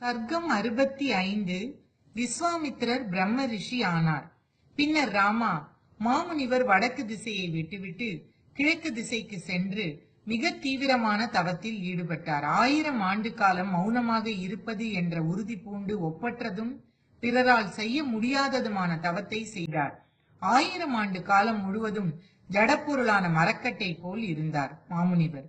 சர்க்கம் அறுபத்தி ஐந்து விஸ்வாமித்திரர் பிரம்ம ரிஷி ஆனார். பின்னர் ராமா மாமுனிவர் வடக்கு திசையை விட்டுவிட்டு கிழக்கு திசைக்கு சென்று மிக தீவிரமான தவத்தில் ஈடுபட்டார். ஆயிரம் ஆண்டு காலம் மௌனமாக இருப்பது என்ற உறுதி பூண்டு ஒப்பற்றதும் பிறரால் செய்ய முடியாததுமான தவத்தை செய்தார். ஆயிரம் ஆண்டு காலம் முழுவதும் ஜடப்பொருளான மரக்கட்டை போல் இருந்தார் மாமுனிவர்.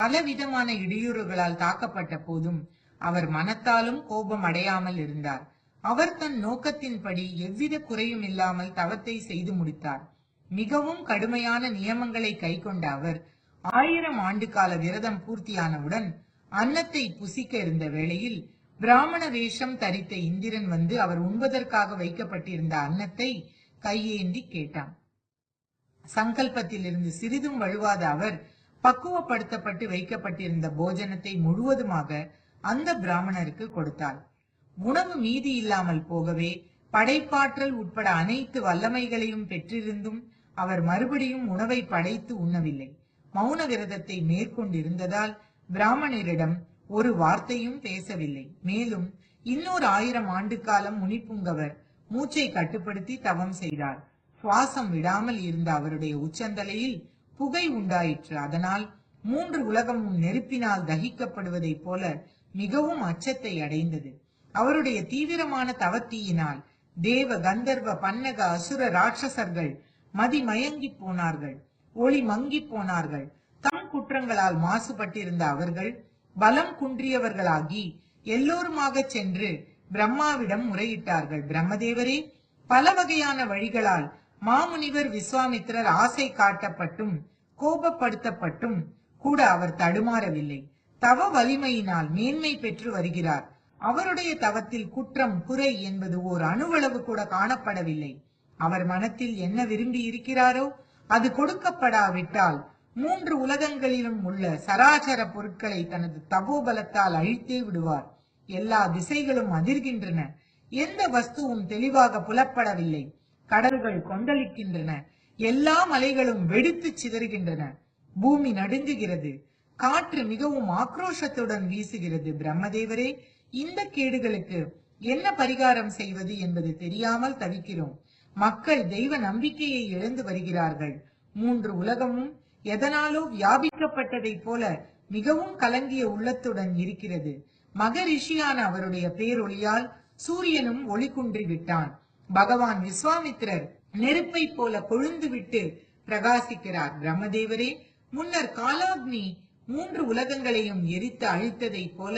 பலவிதமான இடையூறுகளால் தாக்கப்பட்ட போதும் அவர் மனத்தாலும் கோபம் அடையாமல் இருந்தார். அவர் தன் நோக்கத்தின்படி எவ்வித குறையும் இல்லாமல் தவத்தை செய்து முடித்தார். மிகவும் கடுமையான நியமங்களை கைக்கொண்ட அவர் ஆயிரம் ஆண்டு கால விரதம் பூர்த்தியானவுடன் அன்னத்தை புசிக்க இருந்த வேளையில் பிராமண வேஷம் தரித்த இந்திரன் வந்து அவர் உண்பதற்காக வைக்கப்பட்டிருந்த அன்னத்தை கையேந்தி கேட்டான். சங்கல்பத்திலிருந்து சிறிதும் வழுவாத அவர் பக்குவப்படுத்தப்பட்டு வைக்கப்பட்டிருந்த போஜனத்தை முழுவதுமாக அந்த பிராமணருக்கு கொடுத்தாள். உணவு மீதி இல்லாமல் போகவே படைப்பாற்றல் உட்பட அனைத்து வல்லமைகளையும் பெற்றிருந்தும் அவர் மறுபடியும் உணவை படைத்து உண்ணவில்லை. மௌன விரதத்தை மேற்கொண்டிருந்ததால் பிராமணரிடம் ஒரு வார்த்தையும் பேசவில்லை. மேலும் இன்னொரு ஆயிரம் ஆண்டு காலம் முனிப்புங்கவர் மூச்சை கட்டுப்படுத்தி தவம் செய்தார். சுவாசம் விடாமல் இருந்த அவருடைய உச்சந்தலையில் புகை உண்டாயிற்று. அதனால் மூன்று உலகமும் நெருப்பினால் தகிக்கப்படுவதைப் போல மிகவும் அச்சத்தை அடைந்தது. அவருடைய தீவிரமான தவத்தீயினால் தேவ கந்தர்வ பன்னக அசுர ராட்சசர்கள் மதி மயங்கி போனார்கள். ஒளி மங்கி போனார்கள். தம் குற்றங்களால் மாசுபட்டிருந்த அவர்கள் பலம் குன்றியவர்களாகி எல்லோருமாக சென்று பிரம்மாவிடம் முறையிட்டார்கள். பிரம்மதேவரே பல வகையான வழிகளால் மாமுனிவர் விஸ்வாமித்திரர் ஆசை காட்டப்பட்டும் கோபப்படுத்தப்பட்டும் கூட அவர் தடுமாறவில்லை. தவ வலிமையினால் மேன்மை பெற்று வருகிறார். அவருடைய தவத்தில் குற்றம் குறை என்பது ஓர் அணுவளவு கூட காணப்படவில்லை. அவர் மனத்தில் என்ன விரும்பி இருக்கிறாரோ அது கொடுக்கப்படாவிட்டால் மூன்று உலகங்களிலும் உள்ள சராசர பொருட்களை தனது தபோபலத்தால் அழித்தே விடுவார். எல்லா திசைகளும் அதிர்கின்றன. எந்த வஸ்துவும் தெளிவாக புலப்படவில்லை. கடல்கள் கொந்தளிக்கின்றன. எல்லா மலைகளும் வெடித்து சிதறுகின்றன. பூமி நடுங்குகிறது. காற்று மிகவும் ஆக்ரோஷத்துடன் வீசுகிறது. பிரம்மதேவரே இந்த கேடுகளுக்கு என்ன பரிகாரம் செய்வது என்பது தெரியாமல் தவிக்கிறோம். மக்கள் தெய்வ நம்பிக்கையை இழந்து வருகிறார்கள். மூன்று உலகமும் எதனாலோ வியாபிக்கப்பட்டதைப் போல மிகவும் கலங்கிய உள்ளத்துடன் இருக்கிறது. மகரிஷியான அவருடைய பேரொளியால் சூரியனும் ஒளி குன்றி விட்டான். பகவான் விஸ்வாமித்திரர் நெருப்பை போல கொழுந்து விட்டு பிரகாசிக்கிறார். பிரம்மதேவரே முன்னர் காலாக்னி மூன்று உலகங்களையும் எரித்து அழித்ததைப் போல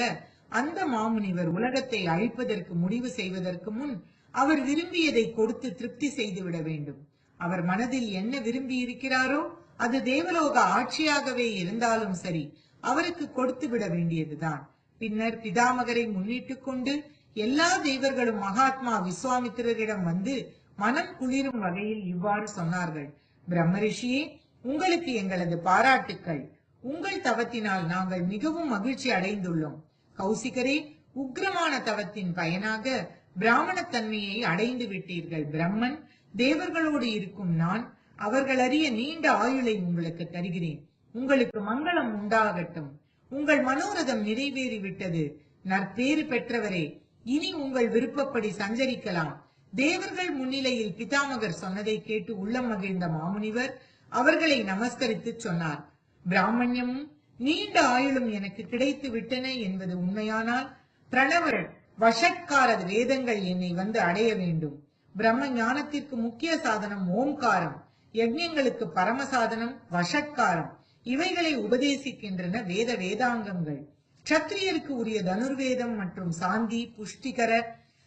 அந்த மாமுனிவர் உலகத்தை அழிப்பதற்கு முடிவு செய்வதற்கு முன் அவர் விரும்பியதை கொடுத்து திருப்தி செய்துவிட வேண்டும். அவர் மனதில் என்ன விரும்பி இருக்கிறாரோ அது தேவலோக ஆட்சியாகவே இருந்தாலும் சரி அவருக்கு கொடுத்து விட வேண்டியதுதான். பின்னர் பிதாமகரை முன்னிட்டுக் கொண்டு எல்லா தெய்வர்களும் மகாத்மா விஸ்வாமித்திரரிடம் வந்து மனம் குளிரும் வகையில் இவ்வாறு சொன்னார்கள். பிரம்மரிஷியே உங்களுக்கு எங்களது பாராட்டுக்கள். உங்கள் தவத்தினால் நாங்கள் மிகவும் மகிழ்ச்சி அடைந்துள்ளோம். கௌசிகரே உக்ரமான தவத்தின் பயனாக பிராமணத்தன்மையை அடைந்து விட்டீர்கள் பிரம்மன். தேவர்களோடு இருக்கும் நான் அவர்கள் அறிய நீண்ட ஆயுளை உங்களுக்கு தருகிறேன். உங்களுக்கு மங்களம் உண்டாகட்டும். உங்கள் மனோரதம் நிறைவேறி விட்டது நற்பேறு பெற்றவரே இனி உங்கள் விருப்பப்படி சஞ்சரிக்கலாம். தேவர்கள் முன்னிலையில் பிதாமகர் சொன்னதை கேட்டு உள்ளம் மகிழ்ந்த மாமுனிவர் அவர்களை நமஸ்கரித்து சொன்னார். பிராமணியமும் நீண்ட ஆயுளும் எனக்கு கிடைத்து விட்டன என்பது உண்மையானால் பிரணவர் வஷட்கார வேதங்கள் என்னை வந்து அடைய வேண்டும். பிரம்ம ஞானத்திற்கு முக்கிய சாதனம் ஓம்காரம் யஜ்யங்களுக்கு பரமசாதனம் வஷட்காரம் இவைகளை உபதேசிக்கின்றன வேத வேதாங்கங்கள். சத்திரியருக்கு உரிய தனுர்வேதம் மற்றும் சாந்தி புஷ்டிகர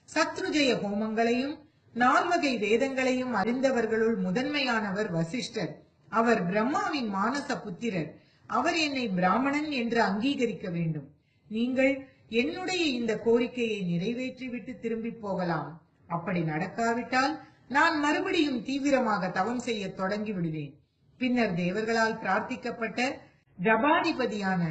சத்ருஜய ஹோமங்களையும் நால்வகை வேதங்களையும் அறிந்தவர்களுள் முதன்மையானவர் வசிஷ்டர். அவர் பிரம்மாவின் மானச புத்திரர். அவர் என்னை பிராமணன் என்று அங்கீகரிக்க வேண்டும். நீங்கள் என்னுடைய இந்த கோரிக்கையை நிறைவேற்றிவிட்டு திரும்பி போகலாம். அப்படி நடக்காவிட்டால் நான் மறுபடியும் தீவிரமாக தவம் செய்ய தொடங்கி விடுவேன் பின்னர் தேவர்களால் பிரார்த்திக்கப்பட்ட ஜபாதிபதியான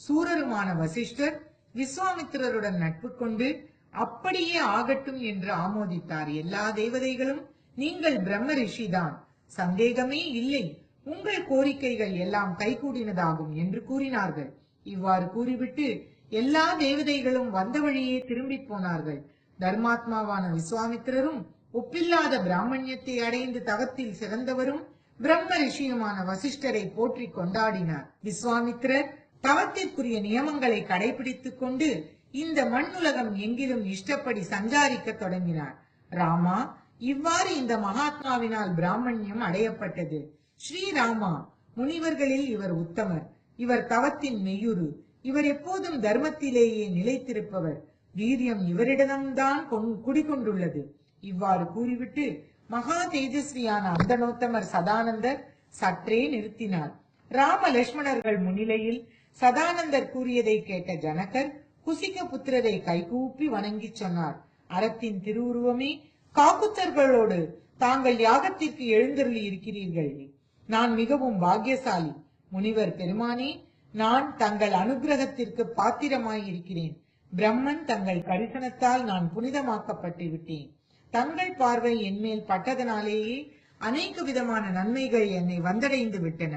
சூரருமான வசிஷ்டர் விஸ்வாமித்திரருடன் நட்பு கொண்டு அப்படியே ஆகட்டும் என்று ஆமோதித்தார். எல்லா தேவதைகளும் நீங்கள் பிரம்ம ரிஷிதான். சந்தேகமே இல்லை. உங்கள் கோரிக்கைகள் எல்லாம் கைகூடினதாகும் என்று கூறினார்கள். இவ்வாறு கூறிவிட்டு எல்லா தேவதைகளும் வந்த வழியே திரும்பி போனார்கள். தர்மாத்மாவான விஸ்வாமித்திரரும் ஒப்பில்லாத பிராமணியத்தை அடைந்து தவத்தில் சிறந்தவரும் பிரம்ம ரிஷியுமான வசிஷ்டரை போற்றி கொண்டாடினார். விஸ்வாமித்திரர் தவத்திற்குரிய நியமங்களை கடைபிடித்துக் கொண்டு இந்த மண்ணுலகம் எங்கிலும் இஷ்டப்படி சஞ்சாரிக்க தொடங்கினார். ராமா இவ்வாறு இந்த மகாத்மாவினால் பிராமணியம் அடையப்பட்டது. ஸ்ரீராமா முனிவர்களில் இவர் உத்தமர். இவர் தவத்தின் மெய்யுரு இவர் எப்போதும் தர்மத்திலேயே நிலைத்திருப்பவர். வீரியம் இவரிடம்தான் குடிகொண்டுள்ளது. இவ்வாறு கூறிவிட்டு மகா தேஜஸ்வியான அந்தனோத்தமர் சதானந்தர் சற்றே நிறுத்தினார். ராம லட்சுமணர்கள் முன்னிலையில் சதானந்தர் கூறியதை கேட்ட ஜனகர் குசிக புத்திரரை கைகூப்பி வணங்கிச் சொன்னார். அறத்தின் திருவுருவமே காக்குத்தர்களோடு தாங்கள் யாகத்திற்கு எழுந்தருளி இருக்கிறீர்கள். நான் மிகவும் பாக்கியசாலி. முனிவர் பெருமானே நான் தங்கள் அனுகிரகத்திற்கு பாத்திரமாய் இருக்கிறேன். பிரம்மன் தங்கள் கரிசனத்தால் நான் புனிதமாக்கப்பட்டு விட்டேன். தங்கள் பார்வை என்மேல் பட்டதனாலேயே அநேக விதமான நன்மைகள் என்னை வந்தடைந்து விட்டன.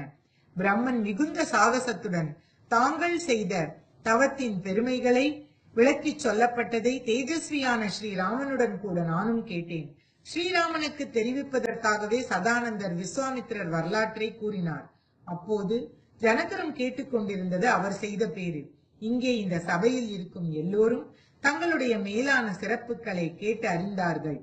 பிரம்மன் மிகுந்த சாகசத்துடன் தாங்கள் செய்த தவத்தின் பெருமைகளை விளக்கி சொல்லப்பட்டதை தேஜஸ்வியான ஸ்ரீராமனுடன் கூட நானும் கேட்டேன். ஸ்ரீராமனுக்கு தெரிவிப்பதற்காகவே சதானந்தர் விஸ்வாமித்திரர் வரலாற்றை கூறினார். அப்போது ஜனகரம் கேட்டுக்கொண்டிருந்தது அவர் செய்த பேரு இங்கே இந்த சபையில் இருக்கும் எல்லோரும் தங்களுடைய மேலான சிறப்புகளை கேட்டு அறிந்தார்கள்.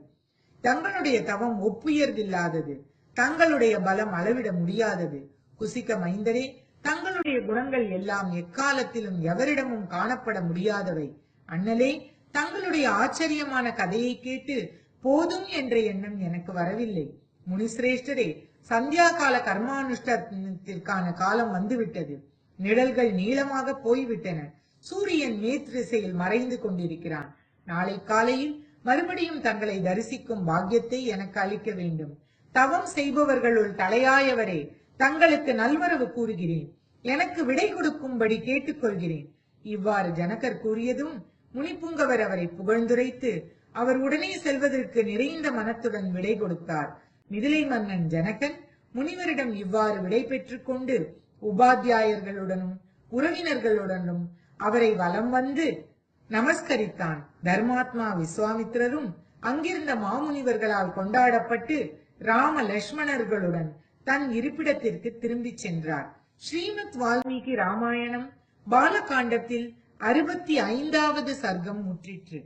தங்களுடைய தவம் ஒப்புயர்வில்லாதது. தங்களுடைய பலம் அளவிட முடியாதது. குசிக்க மைந்தரே தங்களுடைய குணங்கள் எல்லாம் எக்காலத்திலும் எவரிடமும் காணப்பட முடியாதவை. அண்ணலே தங்களுடைய ஆச்சரியமான கதையை கேட்டு போதும் என்ற எண்ணம் எனக்கு வரவில்லை. முனிசிரேஷ்டரே சந்தியா கால கர்மானுஷ்டத்திற்கான காலம் வந்துவிட்டது. நிழல்கள் நீளமாக போய்விட்டன. சூரியன் மேத்திசையில் மறைந்து கொண்டிருக்கிறான். நாளை காலையில் மறுபடியும் தங்களை தரிசிக்கும் பாக்கியத்தை எனக்கு அளிக்க வேண்டும். தவம் செய்பவர்களுள் தலையாயவரே தங்களுக்கு நல்வரவு கூறுகிறேன். எனக்கு விடை கொடுக்கும்படி கேட்டுக்கொள்கிறேன். இவ்வாறு ஜனகர் கூறியதும் முனிப்புங்கவர் அவரை புகழ்ந்துரைத்து அவர் உடனே செல்வதற்கு நிறைந்த மனத்துடன் விடை கொடுத்தார். மிதிலை மன்னன் ஜனகன் முனிவரிடம் இவ்வாறு விடை பெற்றுக் கொண்டு உபாத்தியாயர்களுடனும் உறவினர்களுடனும் அவரை வலம் வந்து நமஸ்கரித்தான். தர்மாத்மா விஸ்வாமித்திரரும் அங்கிருந்த மாமுனிவர்களால் கொண்டாடப்பட்டு ராம லட்சுமணர்களுடன் தன் இருப்பிடத்திற்கு திரும்பிச் சென்றார். ஸ்ரீமத் வால்மீகி ராமாயணம் பாலகாண்டத்தில் அறுபத்தி ஐந்தாவது சர்க்கம் முற்றிற்று.